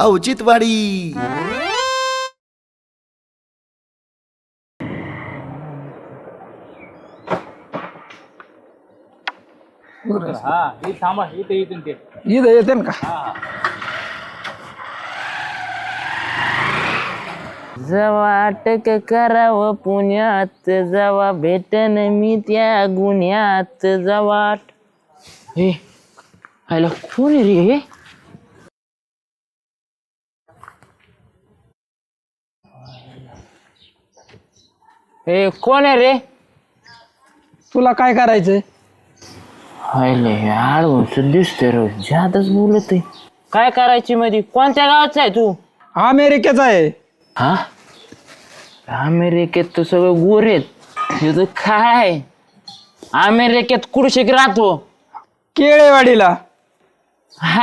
औचित्यवाडी. हा हे थांबा इथे इथून ते इथं येते ना का जवा अटक करावं पुण्यात जवा भेटन मी त्या गुन्ह्यात जवा हे हॅलो कोण आहे रे हे हे कोण आहे रे? तुला काय करायचंय? हायले रोज जादच बोलत आहे काय करायची मध्ये कोणत्या गावाचा आहे तू? अमेरिकेचा आहे. हा? अमेरिकेत तर सगळं गोरेत हे तर काय अमेरिकेत कुडशिक राहतो. केळेवाडीला.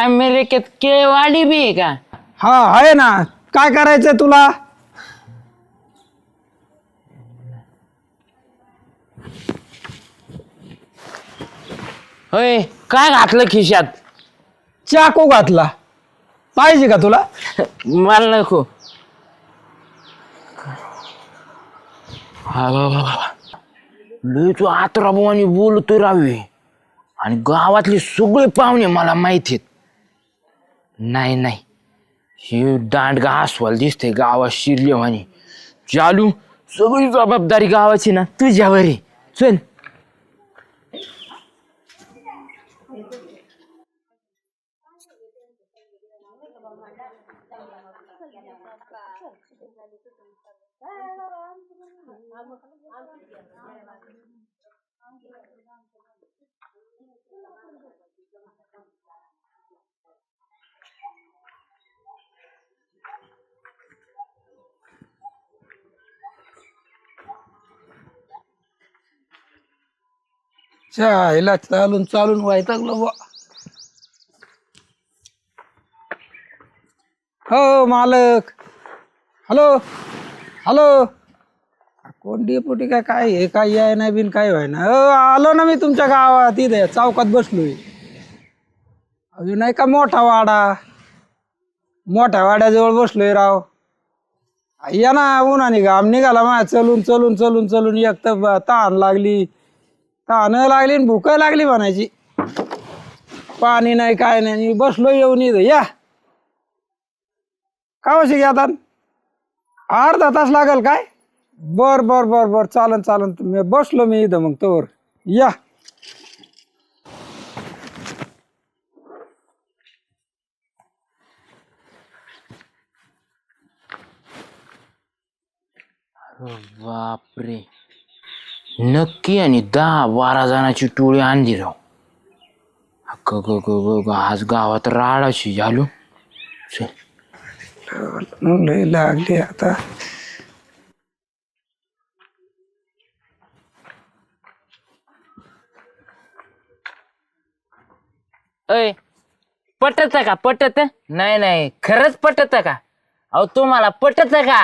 अमेरिकेत केळवाडी बी आहे का? हा आहे ना. काय करायचंय तुला? होय काय घातलं खिशात? चाकू घातला. पाहिजे का तुला? मला नको. हा वा वा वा. लय तू बोलतोय रावे. आणि गावातले सगळे पाहुणे मला माहीत आहेत. नाही नाही. हे दांडगा अस्वाल दिसते गावात शिरलेवानी. चालू सगळी जबाबदारी गावाची ना तुझ्यावर आहे. 수. च्या आईला चालून चालून व्हायचं बुवा. हो मालक. Hello hello. कोण डेपुटी काय काय हे काय याय नाही बिन काय व्हाय ना आलो ना मी तुमच्या गावात इथे चौकात बसलोय. अजून नाही का मोठा वाडा? मोठ्या वाड्याजवळ बसलोय राव. या ना उन्हाने घाम निघाला माझ्या चलून चलून चलून चलून एक तर ब- तहान लागली. तानं लागली आणि भूक लागली म्हणायची. पाणी नाही काय नाही बसलो येऊन इथं. या. का वशी घ्या अर्धा तास लागेल काय? बर बर बर बर. चालन चालन. मी बसलो मी इथं मग तोवर. या. बापरे. नक्की आणि दहा बारा जणांची टोळी आणली राव. ग ग ग ग, आज गावात राडाशी झालो. चल. लय लागली आता. अय पटत का? पटत? नाही नाही खरंच पटत का? अहो तुम्हाला पटत का?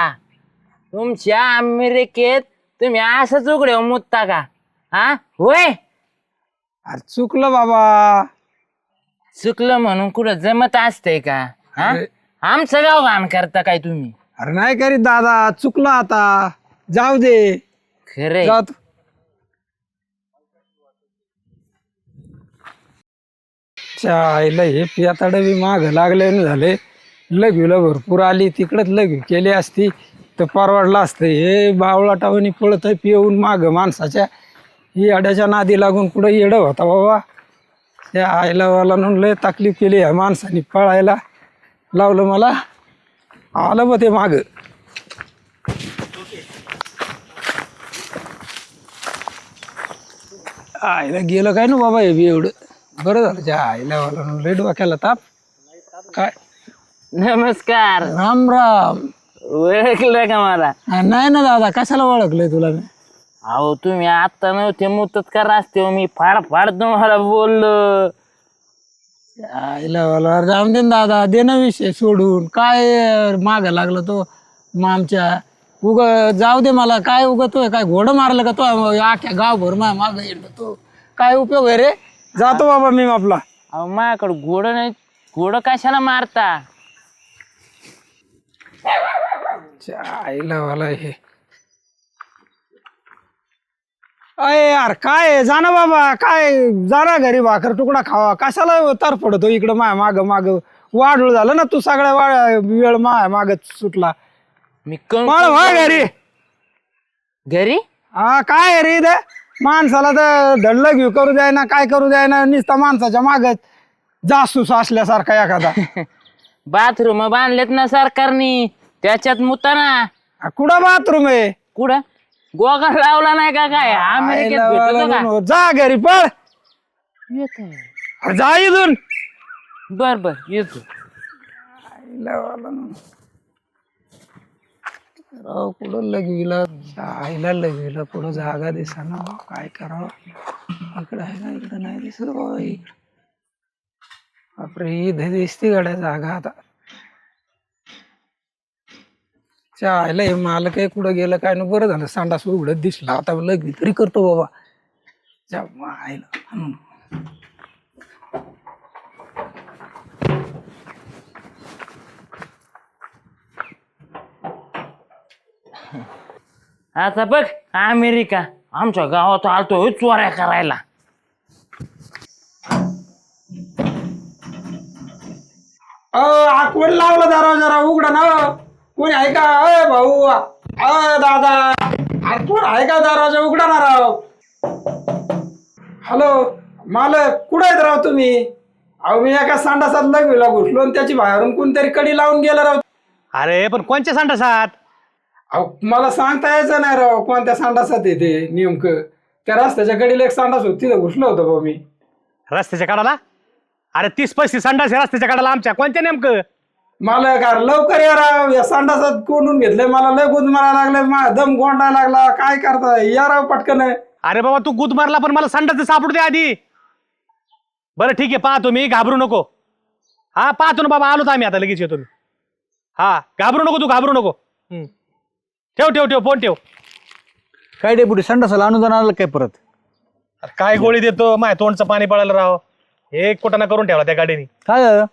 तुमच्या अमेरिकेत तुम्ही असंच उघडे मुतता का? हा? होय? अरे चुकलं बाबा. चुकलं म्हणून कुठं जमत असतंय का? हा? अरे. आमचं गाव घाण करता काय तुम्ही? अरे नाही करीत दादा चुकलं आता. जाऊ दे. खरे जाऊ तू. चायला हे पियाताडे बी माग लागले न झाले लघवीला भरपूर आली. तिकडच लघवी केली असती. तर परवडलं असतं. हे बावळाटावणी पळत आहे पिऊन माग माणसाच्या. ही अड्याच्या नादी लागून कुठं येडं होता बाबा. त्या आईला वाला म्हणून लय तकलीफ केली ह्या माणसाने पळायला. लावलं मला. आलं बघ ते माग. आईला गेलं काय ना बाबा हे बी एवढं. बरं झालं त्या आईला वाला लेट डोक्याला ताप. काय? नमस्कार. राम राम. ओळखलं का मला? हा, नाही ना दादा कशाला ओळखलंय तुला मी? अहो तुम्ही आता नव्हते मुतत करा असते हो. मी फाड फाड तुम्हाला बोललो. आईला वाला राम दे ना दादा दे ना विषय सोडून. काय माग लागला तो मग आमच्या उग जाऊ दे मला काय उग तो काय घोडं मारलं का तो? आख्या गावभर मा माग तो. काय उपयोग आहे रे? जातो बाबा मी आपला. अहो माझ्याकडे घोडं नाही. घोडं कशाला मारता? आईला वाला हे. अय यार काय? जा ना बाबा काय जा ना घरी भाकर तुकडा खावा. कशाला तर पडतो इकडं माय माग माग? वाढूळ झालं ना तू सगळ्या वाळ वेळ माय माग सुटला. मी कं- मला व्हा घरी. घरी? हा काय रे इथं? माणसाला तर धडलं घेऊ करू द्याय ना काय करू द्याय ना नुसता माणसाच्या मागच जासूस असल्यासारखा एखादा. बाथरूम बांधलेत ना सरकारनी. त्याच्यात मुता ना आ, कुठं बाथरूम आहे? कुठं? गोगल लावला नाही का काय? अमेरिकेत भेटतो का? आईला जा घरी पळ. येतोय. अरे जा इथून. बर बर येतो. राव कुठं लगविला आईला लगविला कुठं जागा दिसा ना काय करावं? इकडं आहे ना इकडं नाही दिसत बाबा इकडं. बापरे इथे दिसते गड्या जागा आता. च्या आईला हे मला काही कुठं गेलं काय ना बरं झालं संडास उघडत दिसला. आता लगवी तरी करतो बाबा. हम्म. आता बघ अमेरिका. आमच्या गावात आलतो चोऱ्या करायला. अ आ, कोण लावलं दारा जरा उघडा ना. कोणी आहे का? अय भाऊ. अय दादा. अरे कोण आहे का दरवाजा उघडा ना राव? हॅलो मालक कुठं आहेत राव तुम्ही? अहो मी एका संडासात लगविला घुसलो आणि त्याची बाहेरून कोणतरी कडी लावून गेला राव. अरे पण कोणच्या संडासात? अहो मला सांगता यायचं नाही राव कोणत्या संडासात येते नेमकं. त्या रस्त्याच्या कडीला एक संडास होती तिथं घुसलो होतो भाऊ मी. रस्त्याच्या कडाला? अरे तीस पस्तीस संडास आहे रस्त्याच्या कडाला आमच्या. कोणत्या नेमकं? मालक अरे लवकर या राव या संडासात कोंडून घेतलंय. मला लय गुद मारा लागलाय. मा दम गोंडायला लागला. काय करताय? या राव पटकन. अरे बाबा तू गुद मारला पण मला संडास सापडू दे आधी. बरं ठीक आहे पाहतो मी. घाबरू नको. हा पाहतो ना बाबा आलो तर आम्ही आता लगेच येतो मी. हा घाबरू नको तू घाबरू नको. हम्म. ठेव ठेव ठेव फोन ठेव. काय डेपुटी संडासाला अनुदान आलं काय परत? अरे काय गोळी देतो? माय तोंडचं पाणी पडायला राव. हे कुठं करून ठेवला त्या गाडीने. काय झालं?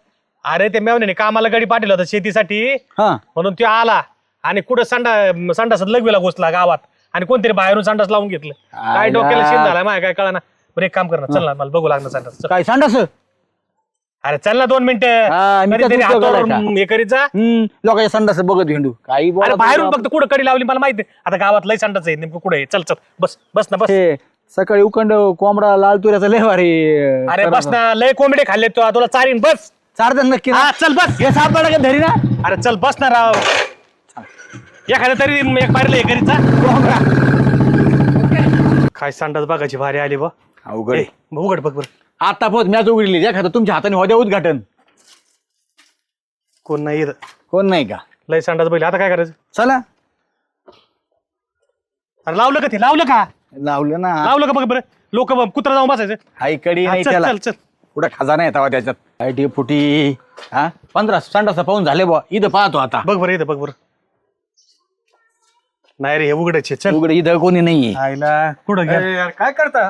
अरे ते मेवण्याने कामाला गाडी पाठवलं होतं शेतीसाठी. हा. म्हणून तो आला आणि कुठं संडा संडासात लगवीला घुसला गावात. आणि कोणतरी बाहेरून संडास लावून घेतलं. काय आयला. डोक्याला शेत झाला माय काय कळना. बरं एक काम कर ना चल ना मला बघू लागणार संडास. चल. काय संडास? अरे चल ना दोन हा, मी मिनिटं कधीतरी हातावर का? हे करीत जा. हम्म लोकांच्या संडास बघत हिंडू काही अरे बाहेरून फक्त कुठं कडी लावली मला माहिती. आता गावात लय संडास आहे नेमकं कुठे चल चल बस बस ना बस. हे सकाळी उखंड कोंबडा लाल तुऱ्याचा लय भारी अरे बस ना लय कोंबडे खाल्ले तो तुला चारीन बस. चार जण नक्की ना? हा चल बस. हे सापडा का धरी ना? अरे चल बस ना राव. एखाद्या तरी एक पाहिलं हे करीत जा काय संडास बघायची भारी आली बा. अवघड. आहे. उघड बघ बरं. आता पोत मॅच उघडली एखादं तुमच्या हाताने होद्या उद्घाटन. कोण नाही येत कोण नाही का? लय संडास बैल आता काय करायचं? चला. अरे लावलं का ते? लावलं का? लावलं ना. लावलं का बघ बरं. लोक कुत्रा जाऊन बसायचं. हाय कडी हा, नाही चल त्याला. चल चल. कुठं खजाना येतावा त्याच्यात? काय डेपुटी हा? पंधरा संडास पाहून झाले बा इथं पाहतो आता. बघ बरं इथं बघ बरं. नाही रे हे उघडायचे चल. उघड इथं कोणी नाहीये. आईला. कुठं घ्या यार काय करता?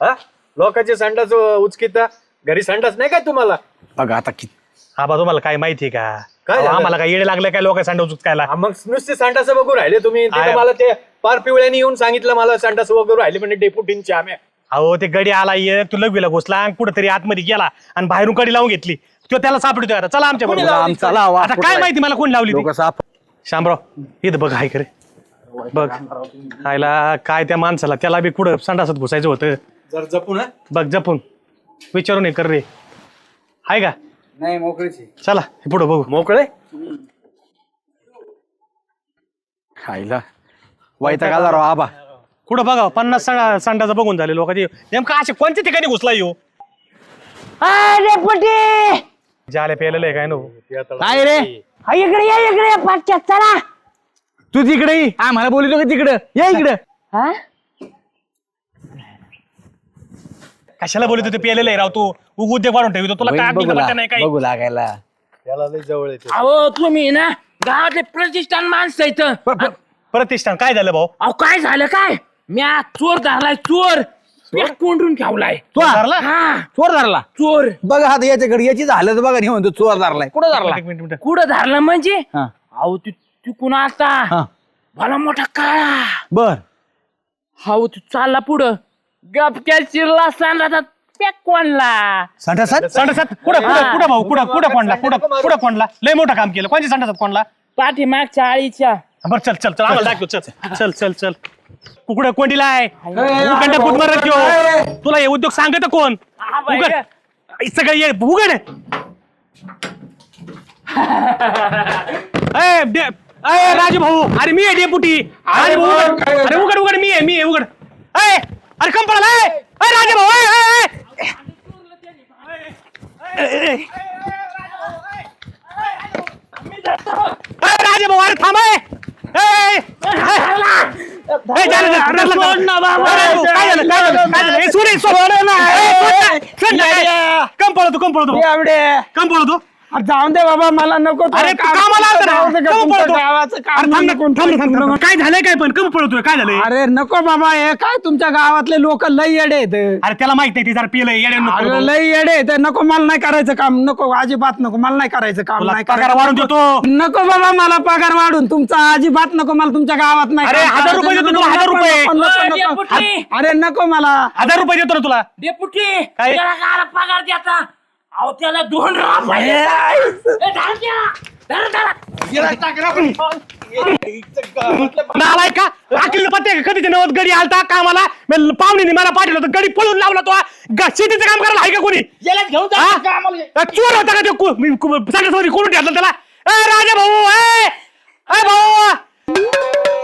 हा? लोकांचे संडास उचकिता. घरी संडास नाही काय तुम्हाला? बघा आता किती हा बा तुम्हाला काय माहिती का? काय अहो, झालं? आम्हाला काय येडे लागले काय लोक संडास उचकायला? हा, मग नुसते संडास बघू राहिले तुम्ही. तिथं आहे. मला ते पार पिवळ्याने येऊन सांगितलं मला संडास वगैरे राहिले म्हणजे डेपुटींचे आम्ही. अहो ते गडी आला ये तू लगविला घुसला आणि कुठेतरी आतमध्ये गेला आणि बाहेरून कडी लावून घेतली. तो त्याला सापडतोय आता. चला आमच्या बरोबर. आमचा लावा आता काय माहिती मला कोण लावली ती? लोक साप शामराव इथं बघ हाय करे बघ आयला काय त्या माणसाला त्याला बी कुठं संडासात घुसायचं होतं? जर जपू ना बघ जपून. विचारून हे कर रे. आहे का? नाही मोकळीची चला हे पुढं बघू. मोकळे? खायला वाईटा का राव आबा. कुठं बघा पन्नास संडा संडाचा बघून झाले लोकांची नेमकं असे कोणत्या ठिकाणी घुसला येऊ अरे पटे जाले पेलेलं आहे काय नो? काय रे? इकडे या इकडे या पाठच्या चला. तू तिकडे ये. आम्हाला बोलतो का तिकडं? ये इकडं. हा? कशाला बोलत होते पेलेलं आहे राव तू? उग उद्योग वाढून ठेवतो. तुला काय बघू ला- नाही काय बघू लागायला. त्याला लय जवळ येते. अहो तुम्ही ना गावातले प्रतिष्ठान माणसं इथं प- प- प्रतिष्ठान काय झालं भाऊ? अहो काय झालं काय? म्या चोर धरलाय चोर. कोंडून ठेवलाय. तू धरला? हा. चोर धरला? चोर. बघा आता याच्याकडे याची झालं तर बघा नाही म्हणतो चोर धरलाय. कुठं धरला? एक मिनिट मिनिट. कुठं धरलं म्हणजे? हा. अहो ती तिकून आता. हा. भला मोठा काळा. बर. हा तू चालला पुढं. गपक्या चिरला सांडला पॅक कोणला? संडासात? संडासात. कुठं कुठं कुठं भाऊ? कुठं कुठं कोणला? कुठं कुठं कोणला? लय मोठं काम केलं. कोणच्या संडासात कोणला? पाठीमागच्या आळीच्या. बरं चल चल चल आम्हाला दाखव चल चल चल. चल कुकडं कोंडीला आहे? कुठ मारत घेऊ तुला हे उद्योग सांगत कोण? उघड. सगळं ये उघड. डे- अय, राजू भाऊ. अरे मी आहे डेपुटी. अरे भाऊ, उघड. अरे उघड उघड मी आहे मी आहे उघड. अय अरे कम पडाला अय राजू भाऊ अय, अय, अय. अय, राजू भाऊ अरे थांब अय. अय, झालं, झालं, रडलं, रडलं. अरे, तू, काय झालं काय झालं काय झालं ए, सोड, ए, सोड. ए, सोड ना. सोड ना, ए. कम पळतो कम पळतो एवढे कम पळतो अरे जाऊन दे बाबा मला नको अरे तू कामाला आलता ना जाऊ दे का कम तुमच्या पळतो गावाचं काम अरे थांब ना, नको थांब ना, थांब ना, थांब ना. काय झालंय काय पण कम पळतोय काय झालंय अरे नको बाबा हे काय तुमच्या गावातले लोक लई येडे आहेत अरे त्याला माहीत नाही ते जरा पिलंय येड्या नको अरे करू. लई येडे आहेत नको मला नाही करायचं काम नको अजिबात नको मला नाही करायचं काम तुला नाही पगार करायचं. वाढून देतो नको बाबा मला पगार वाढून तुमचा अजिबात नको मला तुमच्या गावात नाही अरे, काम हजार करायचं. रुपये देतो नको, तुला, हजार नको, रुपये. नको, नको, अरे, नको. पुटी. अरे नको मला हजार रुपये देतो ना तुला डेपुटी काय? त्याला पगार द्याचा अहो त्याला दोन राब आहे. ए, धरा त्याला. धरा, धरा. नालाय का अखिल पत्ते कधी ते नवत गडी आलता कामाला? मी पाहुणे मला पाठवलं होतं गडी पळून लावला तो. ग- शेतीचं काम करायला आहे का कोणी? घेऊन हा? अ, चोर होता का ते कु- कु- सगळ्यासमोर कोण ठेवलं त्याला? ए राजा भाऊ ए! ए भाऊ!